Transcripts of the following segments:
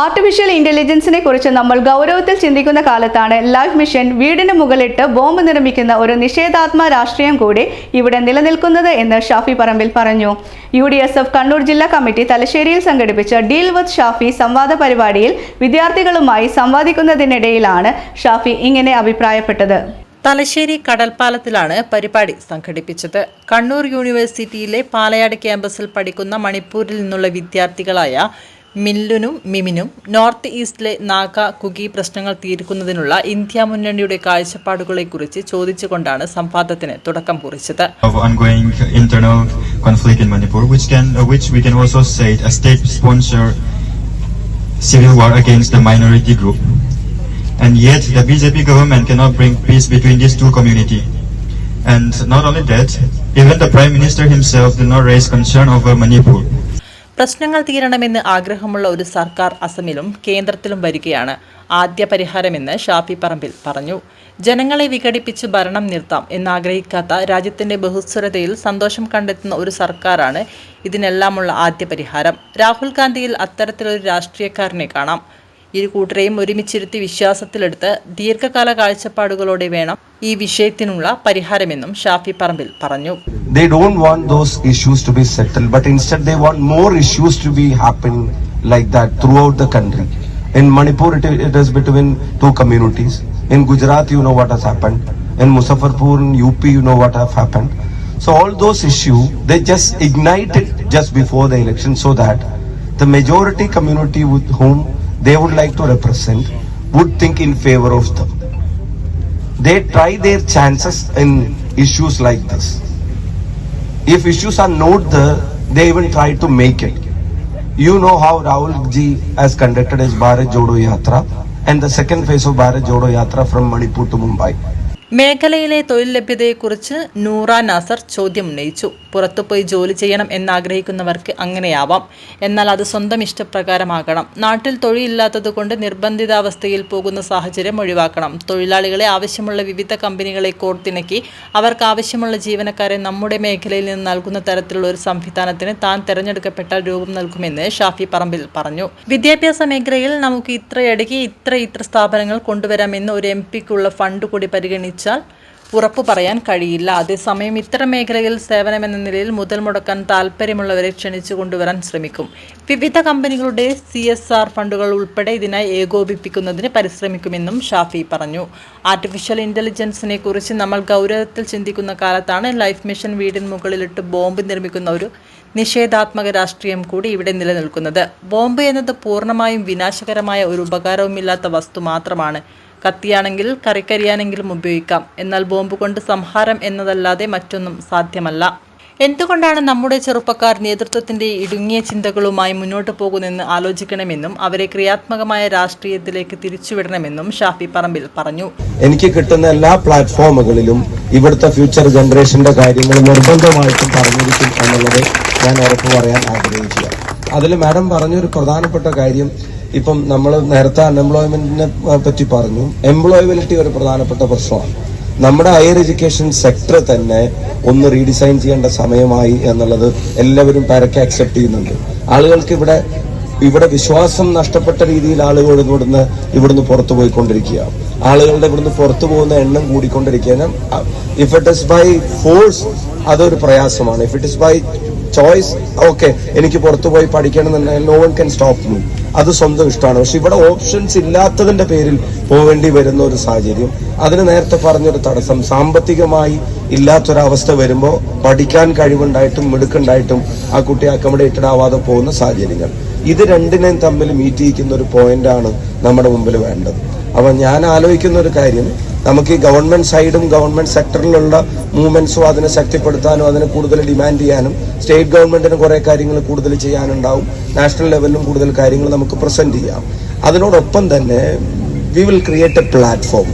Artificial ഇന്റലിജൻസിനെ കുറിച്ച് നമ്മൾ ഗൗരവത്തിൽ ചിന്തിക്കുന്ന കാലത്താണ് ലൈഫ് മിഷൻ വീടിന് മുകളിട്ട് ബോംബ് നിർമ്മിക്കുന്ന ഒരു നിഷേധാത്മ രാഷ്ട്രീയം കൂടി ഇവിടെ നിലനിൽക്കുന്നത് എന്ന് ഷാഫി പറമ്പിൽ പറഞ്ഞു. U D S F Kannur ജില്ലാ കമ്മിറ്റി തലശ്ശേരിയിൽ സംഘടിപ്പിച്ച ഡീൽ വിത്ത് ഷാഫി സംവാദ പരിപാടിയിൽ വിദ്യാർത്ഥികളുമായി സംവാദിക്കുന്നതിനിടയിലാണ് ഷാഫി ഇങ്ങനെ അഭിപ്രായപ്പെട്ടത്. തലശ്ശേരി കടൽപ്പാലത്തിലാണ് പരിപാടി സംഘടിപ്പിച്ചത്. കണ്ണൂർ യൂണിവേഴ്സിറ്റിയിലെ പാലയാട് ക്യാമ്പസിൽ പഠിക്കുന്ന മണിപ്പൂരിൽ നിന്നുള്ള വിദ്യാർത്ഥികളായ മില്ലുനും മിമിനും നോർത്ത് ഈസ്റ്റിലെ നാഗ കുഗി പ്രശ്നങ്ങൾ തീർക്കുന്നതിനുള്ള ഇന്ത്യ മുന്നണിയുടെ കാഴ്ചപ്പാടുകളെക്കുറിച്ച് ചോദിച്ചുകൊണ്ടാണ് സംവാദത്തിന് തുടക്കം കുറിച്ചത് uh, civil war against the minority group. And yet, the BJP government cannot bring peace between these two communities. And not only that, even the Prime Minister himself did not raise concern over Manipur. പ്രശ്നങ്ങൾ തീരണമെന്ന് ആഗ്രഹമുള്ള ഒരു സർക്കാർ അസമിലും കേന്ദ്രത്തിലും വരികയാണ്. ആദ്യ പരിഹാരമെന്ന് ഷാഫി പറമ്പിൽ പറഞ്ഞു. ജനങ്ങളെ വിഘടിപ്പിച്ച് ഭരണം നിർത്താം എന്നാഗ്രഹിക്കാത്ത രാജ്യത്തിന്റെ ബഹുസ്വരതയിൽ സന്തോഷം കണ്ടെത്തുന്ന ഒരു സർക്കാരാണ് ഇതിനെല്ലാമുള്ള ആദ്യ പരിഹാരം. രാഹുൽ ഗാന്ധിയിൽ അത്തരത്തിലൊരു രാഷ്ട്രീയക്കാരനെ കാണാം. ഇരു കൂട്ടരെയും ഒരുമിച്ചിരുത്തി വിശ്വാസത്തിലെടുത്ത് ദീർഘകാല കാഴ്ചപ്പാടുകളോടെ വേണം ഈ വിഷയത്തിനുള്ള പരിഹാരമെന്നും ഷാഫി പറമ്പിൽ പറഞ്ഞു. They don't want those issues to be settled, but instead they want more issues to be happening like that throughout the country. In Manipur, it, it is between two communities. In Gujarat, you know what has happened. In Muzaffarpur, in UP, you know what have happened. So all those issues, they just ignited just before the election so that the majority community with whom they would like to represent would think in favor of them. They try their chances in issues like this. If issues are not there, they even try to make it. You know how Rahul ji has conducted his Bharat Jodo Yatra and the second phase of Bharat Jodo Yatra from Manipur to Mumbai. മേഖലയിലെ തൊഴിൽ ലഭ്യതയെക്കുറിച്ച് നൂറ നാസർ ചോദ്യം ഉന്നയിച്ചു. പുറത്തുപോയി ജോലി ചെയ്യണം എന്നാഗ്രഹിക്കുന്നവർക്ക് അങ്ങനെയാവാം. എന്നാൽ അത് സ്വന്തം ഇഷ്ടപ്രകാരമാകണം. നാട്ടിൽ തൊഴിലില്ലാത്തതുകൊണ്ട് നിർബന്ധിതാവസ്ഥയിൽ പോകുന്ന സാഹചര്യം ഒഴിവാക്കണം. തൊഴിലാളികളെ ആവശ്യമുള്ള വിവിധ കമ്പനികളെ കോർത്തിണക്കി അവർക്ക് ആവശ്യമുള്ള ജീവനക്കാരെ നമ്മുടെ മേഖലയിൽ നിന്ന് നൽകുന്ന തരത്തിലുള്ള ഒരു സംവിധാനത്തിന് താൻ തെരഞ്ഞെടുക്കപ്പെട്ടാൽ രൂപം നൽകുമെന്ന് ഷാഫി പറമ്പിൽ പറഞ്ഞു. വിദ്യാഭ്യാസ മേഖലയിൽ നമുക്ക് ഇത്രയടുക്കി ഇത്ര ഇത്ര സ്ഥാപനങ്ങൾ കൊണ്ടുവരാമെന്ന് ഒരു എം പിക്കുള്ള ഫണ്ട് കൂടി പരിഗണിച്ചാൽ ഉറപ്പു പറയാൻ കഴിയില്ല. അതേസമയം ഇത്തരം മേഖലയിൽ സേവനമെന്ന നിലയിൽ മുതൽ മുടക്കാൻ താൽപ്പര്യമുള്ളവരെ ക്ഷണിച്ചു കൊണ്ടുവരാൻ ശ്രമിക്കും. വിവിധ കമ്പനികളുടെ സി എസ് ആർ ഫണ്ടുകൾ ഉൾപ്പെടെ ഇതിനായി ഏകോപിപ്പിക്കുന്നതിന് പരിശ്രമിക്കുമെന്നും ഷാഫി പറഞ്ഞു. ആർട്ടിഫിഷ്യൽ ഇന്റലിജൻസിനെ കുറിച്ച് നമ്മൾ ഗൗരവത്തിൽ ചിന്തിക്കുന്ന കാലത്താണ് ലൈഫ് മിഷൻ വീടിന് മുകളിലിട്ട് ബോംബ് നിർമ്മിക്കുന്ന ഒരു നിഷേധാത്മക രാഷ്ട്രീയം കൂടി ഇവിടെ നിലനിൽക്കുന്നത്. ബോംബ് എന്നത് പൂർണമായും വിനാശകരമായ ഒരു ഉപകാരവുമില്ലാത്ത വസ്തു മാത്രമാണ്. കത്തിയാണെങ്കിൽ കറിക്കരിയാനെങ്കിലും ഉപയോഗിക്കാം. എന്നാൽ ബോംബ് കൊണ്ട് സംഹാരം എന്നതല്ലാതെ മറ്റൊന്നും സാധ്യമല്ല. എന്തുകൊണ്ടാണ് നമ്മുടെ ചെറുപ്പക്കാർ നേതൃത്വത്തിന്റെ ഇടുങ്ങിയ ചിന്തകളുമായി മുന്നോട്ട് പോകുന്നെന്ന് ആലോചിക്കണമെന്നും അവരെ ക്രിയാത്മകമായ രാഷ്ട്രീയത്തിലേക്ക് തിരിച്ചുവിടണമെന്നും ഷാഫി പറമ്പിൽ പറഞ്ഞു. എനിക്ക് കിട്ടുന്ന എല്ലാ പ്ലാറ്റ്ഫോമുകളിലും ഇവിടുത്തെ ഫ്യൂച്ചർ ജനറേഷന്റെ കാര്യങ്ങൾ നിർബന്ധമായിട്ടും പറഞ്ഞിരിക്കും എന്നുള്ളത് ഞാൻ ഉറപ്പ് പറയാൻ ആഗ്രഹിക്കുക. അതിൽ മാഡം പറഞ്ഞൊരു പ്രധാനപ്പെട്ട കാര്യം ഇപ്പം നമ്മൾ നേരത്തെ അൺഎംപ്ലോയ്മെന്റിനെ പറ്റി പറഞ്ഞു. എംപ്ലോയബിലിറ്റി ഒരു പ്രധാനപ്പെട്ട പ്രശ്നമാണ്. നമ്മുടെ ഹയർ എഡ്യൂക്കേഷൻ സെക്ടർ തന്നെ ഒന്ന് റീഡിസൈൻ ചെയ്യേണ്ട സമയമായി എന്നുള്ളത് എല്ലാവരും പരക്കെ അക്സെപ്റ്റ് ചെയ്യുന്നുണ്ട്. ആളുകൾക്ക് ഇവിടെ ഇവിടെ വിശ്വാസം നഷ്ടപ്പെട്ട രീതിയിൽ ആളുകൾ ഇവിടുന്ന് ഇവിടുന്ന് പുറത്തു പോയിക്കൊണ്ടിരിക്കുക ആളുകളുടെ ഇവിടുന്ന് പുറത്തു പോകുന്ന എണ്ണം കൂടിക്കൊണ്ടിരിക്കുക if it is by force അതൊരു പ്രയാസമാണ്. If it is by choice okay എനിക്ക് പുറത്തു പോയി പഠിക്കണം എന്നുണ്ടെങ്കിൽ no one can stop me അത് സ്വന്തം ഇഷ്ടമാണ്. പക്ഷെ ഇവിടെ ഓപ്ഷൻസ് ഇല്ലാത്തതിന്റെ പേരിൽ പോവേണ്ടി വരുന്ന ഒരു സാഹചര്യം. അതിന് നേരത്തെ പറഞ്ഞൊരു തടസ്സം സാമ്പത്തികമായി ഇല്ലാത്തൊരവസ്ഥ വരുമ്പോൾ പഠിക്കാൻ കഴിവുണ്ടായിട്ടും മിടുക്കുണ്ടായിട്ടും ആ കുട്ടി അക്കോമഡേറ്റഡ് ആവാതെ പോകുന്ന സാഹചര്യങ്ങൾ. ഇത് രണ്ടിനെയും തമ്മിൽ മീറ്റ് ചെയ്യിക്കുന്ന ഒരു പോയിന്റാണ് നമ്മുടെ മുമ്പിൽ വേണ്ടത്. അപ്പൊ ഞാൻ ആലോചിക്കുന്ന ഒരു കാര്യം നമുക്ക് ഈ ഗവൺമെന്റ് സൈഡും ഗവൺമെന്റ് സെക്ടറിലുള്ള മൂവ്മെന്റ്സും അതിനെ ശക്തിപ്പെടുത്താനും അതിനെ കൂടുതൽ ഡിമാൻഡ് ചെയ്യാനും സ്റ്റേറ്റ് ഗവൺമെന്റിന് കുറേ കാര്യങ്ങൾ കൂടുതൽ ചെയ്യാനുണ്ടാവും. നാഷണൽ ലെവലിലും കൂടുതൽ കാര്യങ്ങൾ നമുക്ക് പ്രസന്റ് ചെയ്യാം. അതിനോടൊപ്പം തന്നെ we will create a platform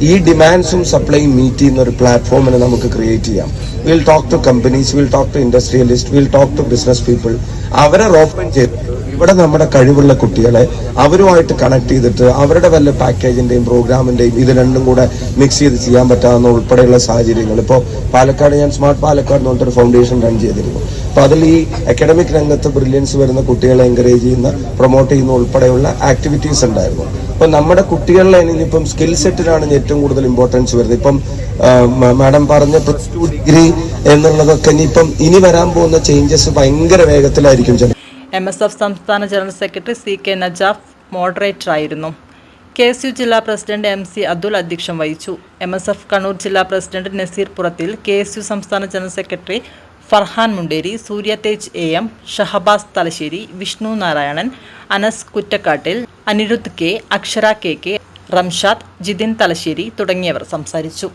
ഈ ഡിമാൻഡ്സും സപ്ലൈയും മീറ്റ് ചെയ്യുന്ന ഒരു പ്ലാറ്റ്ഫോമിനെ നമുക്ക് ക്രിയേറ്റ് ചെയ്യാം. Will talk to companies will talk to industrialist will talk to business people അവരെ ഓപ്പൺ ചെയ്ത് ഇവിടെ നമ്മുടെ കഴിവുള്ള കുട്ടികളെ അവരുമായിട്ട് കണക്ട് ചെയ്തിട്ട് അവരുടെ വല്ല പാക്കേജിന്റെയും പ്രോഗ്രാമിന്റെയും ഇത് രണ്ടും കൂടെ മിക്സ് ചെയ്ത് ചെയ്യാൻ പറ്റാവുന്ന ഉൾപ്പെടെയുള്ള സാഹചര്യങ്ങൾ. ഇപ്പോൾ പാലക്കാട് ഞാൻ സ്മാർട്ട് പാലക്കാട് എന്ന് പറഞ്ഞിട്ടൊരു ഫൗണ്ടേഷൻ റൺ ചെയ്തിരുന്നു. അപ്പൊ അതിൽ ഈ അക്കാഡമിക് രംഗത്ത് ബ്രില്യൻസ് വരുന്ന കുട്ടികളെ എൻകറേജ് ചെയ്യുന്ന പ്രൊമോട്ട് ചെയ്യുന്ന ഉൾപ്പെടെയുള്ള ആക്ടിവിറ്റീസ് ഉണ്ടായിരുന്നു. അപ്പൊ നമ്മുടെ കുട്ടികളിലെ ഇനിയിപ്പം സ്കിൽ സെറ്റിലാണ് ഏറ്റവും കൂടുതൽ ഇമ്പോർട്ടൻസ് വരുന്നത്. ഇപ്പം മാഡം പറഞ്ഞ പ്ലസ് ടു ഡിഗ്രി എന്നുള്ളതൊക്കെ ഇനിയിപ്പം ഇനി വരാൻ പോകുന്ന ചേഞ്ചസ് ഭയങ്കര വേഗത്തിലായിരിക്കും ചില എം എസ് എഫ് സംസ്ഥാന general secretary C K Najaf മോഡറേറ്ററായിരുന്നു. K S U ജില്ലാ പ്രസിഡന്റ് എം സി അബ്ദുൽ അധ്യക്ഷം വഹിച്ചു. എം എസ് എഫ് കണ്ണൂർ ജില്ലാ president Naseer Purathil K S U സംസ്ഥാന general secretary Farhan Munderi Surya Tej A M Shahabas Thalassery Vishnu Narayanan Anas Kuttakkattil Anirudh K Akshara K K Ramshad Jithin Thalassery തുടങ്ങിയവർ സംസാരിച്ചു.